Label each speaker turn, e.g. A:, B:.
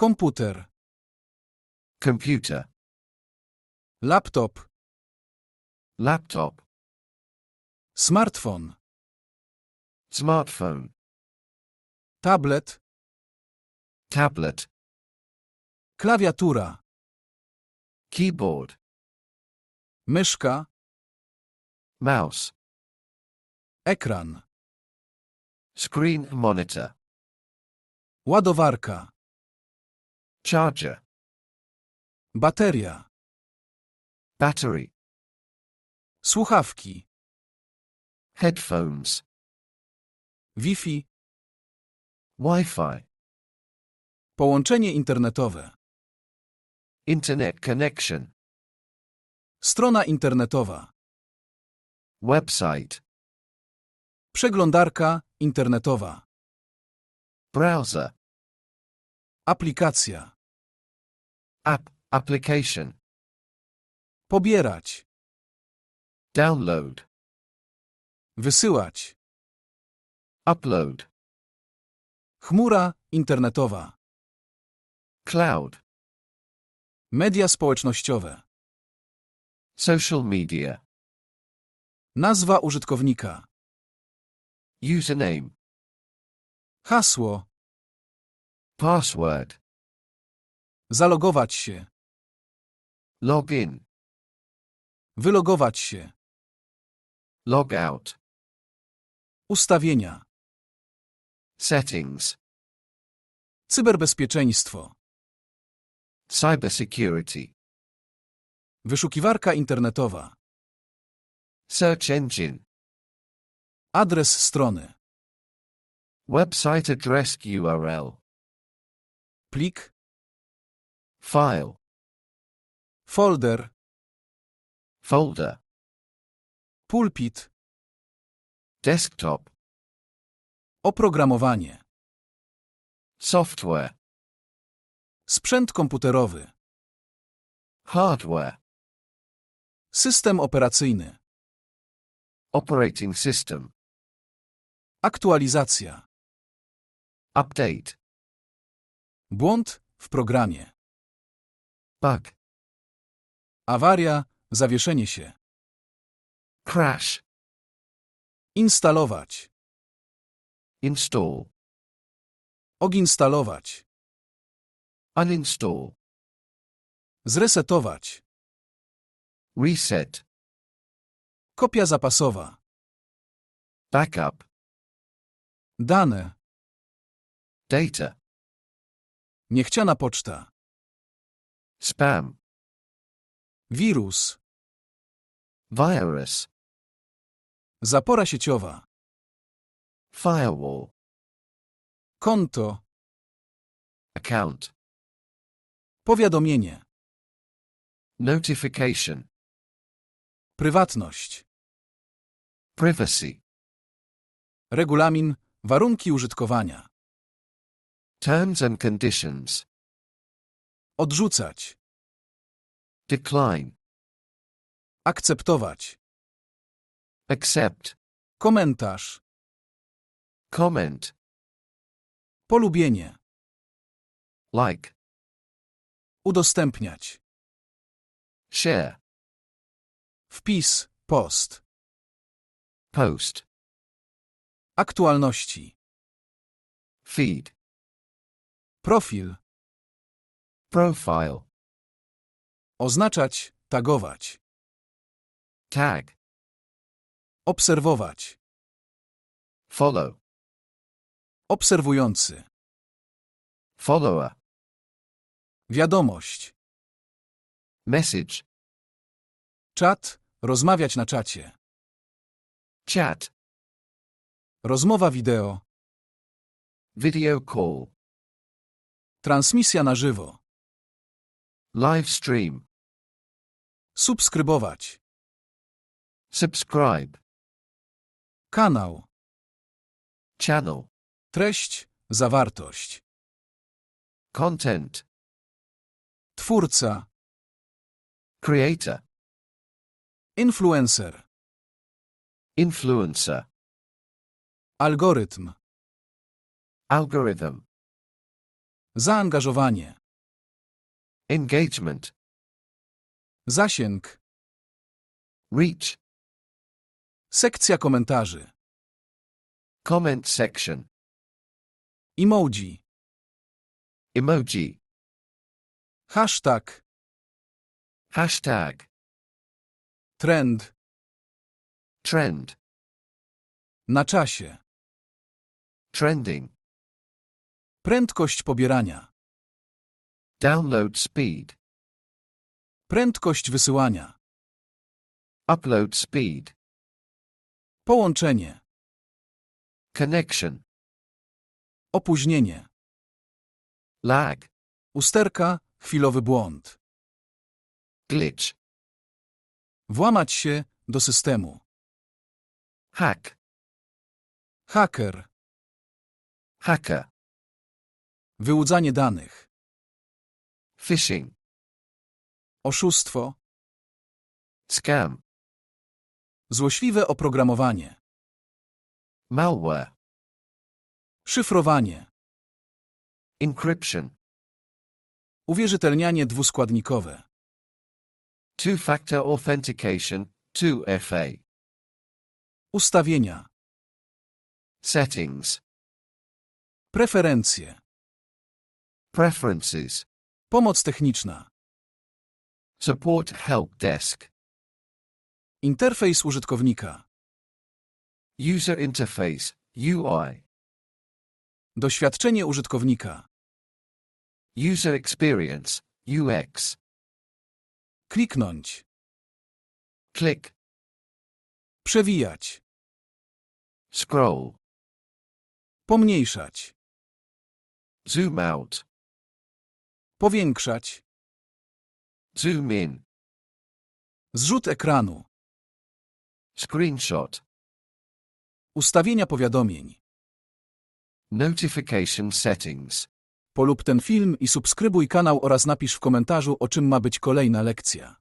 A: Komputer.
B: computer,
A: Laptop.
B: laptop,
A: Smartfon.
B: smartphone,
A: Tablet.
B: tablet,
A: Klawiatura.
B: keyboard,
A: Myszka.
B: mouse,
A: Ekran.
B: screen monitor,
A: Ładowarka.
B: Charger,
A: Bateria.
B: battery,
A: Słuchawki.
B: headphones,
A: Wi-Fi.
B: Wi-Fi,
A: Połączenie internetowe.
B: internet connection,
A: Strona internetowa.
B: website,
A: Przeglądarka internetowa.
B: browser,
A: Aplikacja.
B: app, application,
A: Pobierać.
B: download,
A: Wysyłać.
B: upload,
A: Chmura internetowa.
B: cloud,
A: Media społecznościowe.
B: social media,
A: Nazwa użytkownika.
B: username,
A: Hasło.
B: Password,
A: Zalogować się.
B: login,
A: Wylogować się.
B: log out,
A: Ustawienia.
B: settings,
A: Cyberbezpieczeństwo.
B: cybersecurity,
A: Wyszukiwarka internetowa.
B: search engine,
A: Adres strony.
B: website address URL,
A: Plik.
B: file,
A: Folder.
B: folder,
A: Pulpit.
B: desktop,
A: Oprogramowanie.
B: software,
A: Sprzęt komputerowy.
B: hardware,
A: System operacyjny.
B: operating system,
A: Aktualizacja.
B: update,
A: Błąd w programie.
B: bug,
A: Awaria. Zawieszenie się.
B: crash,
A: Instalować.
B: install,
A: Odinstalować.
B: uninstall,
A: Zresetować.
B: reset,
A: Kopia zapasowa.
B: backup,
A: Dane.
B: data,
A: Niechciana poczta.
B: spam,
A: Wirus.
B: virus,
A: Zapora sieciowa.
B: firewall,
A: Konto.
B: account,
A: Powiadomienie.
B: notification,
A: Prywatność.
B: privacy,
A: Regulamin. Warunki użytkowania.
B: Terms and conditions,
A: Odrzucać.
B: decline,
A: Akceptować.
B: accept,
A: Komentarz.
B: comment,
A: Polubienie.
B: like,
A: Udostępniać.
B: share,
A: Wpis. Post.
B: post,
A: Aktualności.
B: feed,
A: Profil.
B: profile,
A: Oznaczać. Tagować.
B: tag,
A: Obserwować.
B: follow,
A: Obserwujący.
B: follower,
A: Wiadomość.
B: message,
A: Czat. Rozmawiać na czacie.
B: chat,
A: Rozmowa wideo.
B: video call,
A: Transmisja na żywo.
B: live stream,
A: Subskrybować.
B: subscribe,
A: Kanał.
B: channel,
A: Treść. Zawartość.
B: content,
A: Twórca.
B: creator,
A: Influencer.
B: influencer,
A: Algorytm.
B: algorithm,
A: Zaangażowanie.
B: Engagement.
A: Zasięg.
B: Reach.
A: Sekcja komentarzy.
B: Comment section.
A: Emoji.
B: Emoji.
A: Hashtag.
B: Hashtag.
A: Trend.
B: Trend.
A: Na czasie.
B: Trending.
A: Prędkość pobierania.
B: Download speed.
A: Prędkość wysyłania.
B: Upload speed.
A: Połączenie.
B: Connection.
A: Opóźnienie.
B: Lag.
A: Usterka. Chwilowy błąd.
B: Glitch.
A: Włamać się do systemu.
B: Hack.
A: Haker.
B: Hacker.
A: Wyłudzanie danych.
B: Phishing.
A: Oszustwo.
B: Scam.
A: Złośliwe oprogramowanie.
B: Malware.
A: Szyfrowanie.
B: Encryption.
A: Uwierzytelnianie dwuskładnikowe.
B: Two-factor authentication. 2FA.
A: Ustawienia.
B: Settings.
A: Preferencje.
B: Preferences.
A: Pomoc techniczna.
B: Support help desk.
A: Interfejs użytkownika.
B: User interface. UI.
A: Doświadczenie użytkownika.
B: User experience. UX.
A: Kliknąć.
B: Click.
A: Przewijać.
B: Scroll.
A: Pomniejszać.
B: Zoom out.
A: Powiększać.
B: Zoom in.
A: Zrzut ekranu.
B: Screenshot.
A: Ustawienia powiadomień.
B: Notification settings.
A: Polub ten film i subskrybuj kanał oraz napisz w komentarzu o czym ma być kolejna lekcja.